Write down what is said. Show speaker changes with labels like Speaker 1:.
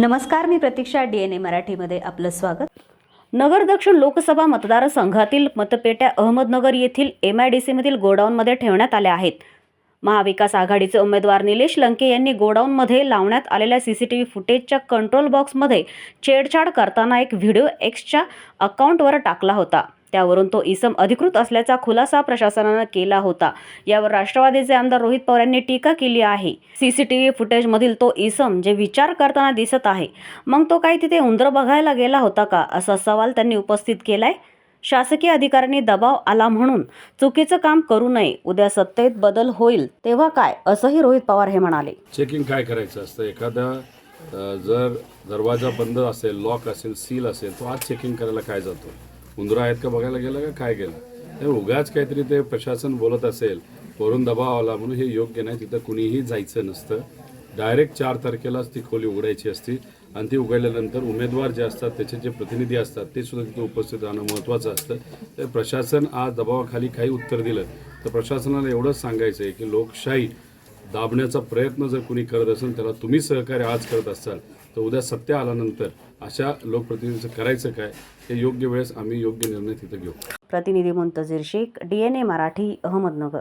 Speaker 1: नमस्कार मी प्रतीक्षा D N ए मराठीमध्ये आपलं स्वागत. नगर दक्षिण लोकसभा मतदारसंघातील मतपेट्या अहमदनगर येथील एम आय डी सीमधील गोडाऊनमध्ये ठेवण्यात आल्या आहेत. महाविकास आघाडीचे उमेदवार निलेश लंके यांनी गोडाऊनमध्ये लावण्यात आलेल्या सी सी टी व्ही फुटेजच्या कंट्रोल बॉक्समध्ये छेडछाड करताना एक व्हिडिओ एक्सच्या अकाउंटवर टाकला होता. त्यावरून तो इसम अधिकृत असल्याचा खुलासा प्रशासनानं केला होता. यावर राष्ट्रवादीचे आमदार रोहित पवार यांनी टीका केली आहे. सीसीटीव्ही फुटेजमधील तो इसम जे विचार करताना दिसत आहे. मग तो काही तिथे उंदर बघायला गेला होता का? असा सवाल त्यांनी उपस्थित केलाय. शासकीय अधिकाऱ्यांनी दबाव आला म्हणून चुकीचं काम करू नये उद्या सत्तेत बदल होईल तेव्हा काय? असंही रोहित पवार हे म्हणाले.
Speaker 2: चेकिंग काय करायचं असतं? एखादा जर दरवाजा बंद असेल लॉक असेल सील असेल तो आज चेकिंग करायला काय जातो? उंदरं आहेत का बघायला गेलं का? काय गेलं? तर उगाच काहीतरी ते प्रशासन बोलत असेल वरून दबाव आला म्हणून हे योग्य नाही. तिथं कुणीही जायचं नसतं. डायरेक्ट चार तारखेलाच ती खोली उघडायची असती आणि ती उघडल्यानंतर उमेदवार जे असतात त्याचे जे प्रतिनिधी असतात ते सुद्धा तिथे उपस्थित राहणं महत्त्वाचं असतं. तर प्रशासन आज दबावाखाली काही उत्तर दिलं. तर प्रशासनाला एवढंच सांगायचं आहे की लोकशाही दाबण्याचा प्रयत्न जर कुणी करत असेल त्याला तुम्ही सहकार्य आज करत असाल तर उद्या सत्य आल्यानंतर अशा लोकप्रतिनिधीचं करायचं काय हे योग्य वेळेस आम्ही योग्य निर्णय तिथं घेऊ.
Speaker 1: प्रतिनिधी Muntazir Shaikh D N A Marathi Ahmednagar.